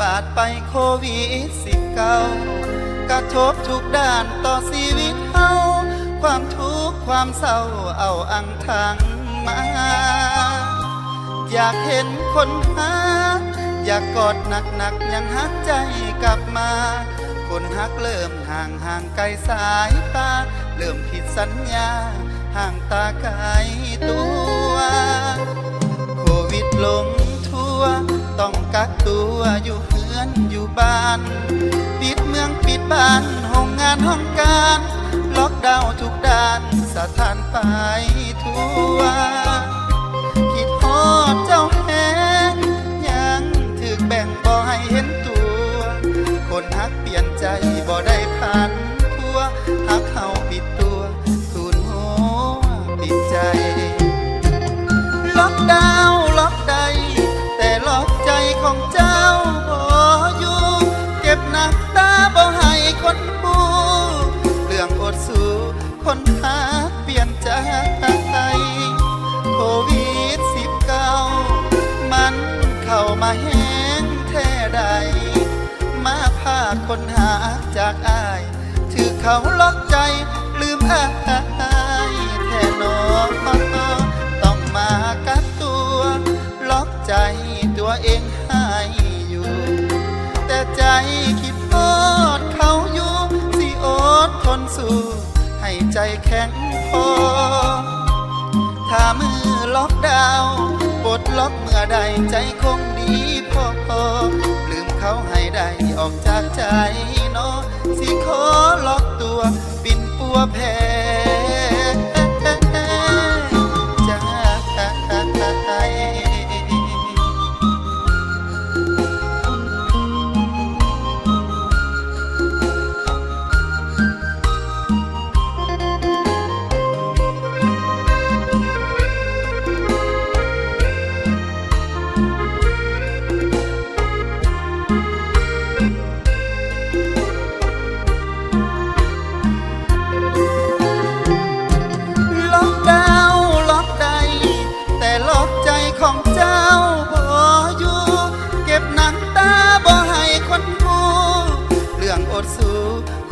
บาดไปโควิดสิบเก้ากระทบทุกด้านต่อชีวิตเฮาความทุกข์ความเศร้าเอาอังทางมา อยากเห็นคนหาอยากกอดหนักหนักๆยังหักใจกลับมา คนหักเริ่มห่างห่างไกลสายตาเริ่มผิดสัญญา ห่างตาไกลตัว โควิดลง ตัวอยู่เฮือนอยู่บ้าน ปิดเมืองปิดบ้านห้องงานห้องการ ล็อกดาวน์ทุกด้านสถานไปทั่วคิดฮอดเจ้าแหงยังถึกแบ่งบ่ให้เห็นตัว คนฮักเปลี่ยนใจบ่ได้พัน เขาล็อกใจลืมอายแท่นอต้องมากักตัวล็อกใจตัวเองให้อยู่ แต่ใจคิดโอดเขาอยู่สิอดทนสู้ให้ใจแข็งพอ ถ้ามือล็อกดาวปลดล็อกเมื่อใดใจคงดี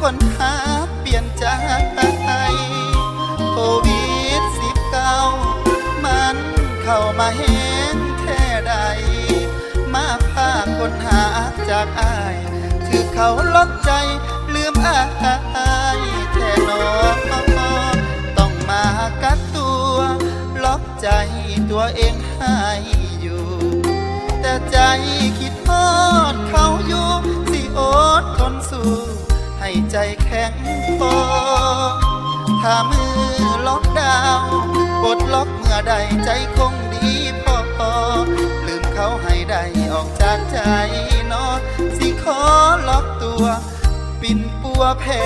คนหาเปลี่ยนใจโควิดสิบเก้ามันเข้ามาเห็นแท้ใด มาพาคนหาจากอาย ถือเขาล็อกใจลืมอายแท่นอต้องมากักตัวล็อกใจตัวเองให้อยู่ แต่ใจคิดฮอดเขาอยู่สิอดทนสู้ ใจแข็งพอถ้ามือล็อกดาวน์ปลดล็อกเมื่อใดใจคงดีพอพอลืมเขาให้ได้ออกจากใจเนาะสิขอล็อกตัว ปิ่นปัวแพ้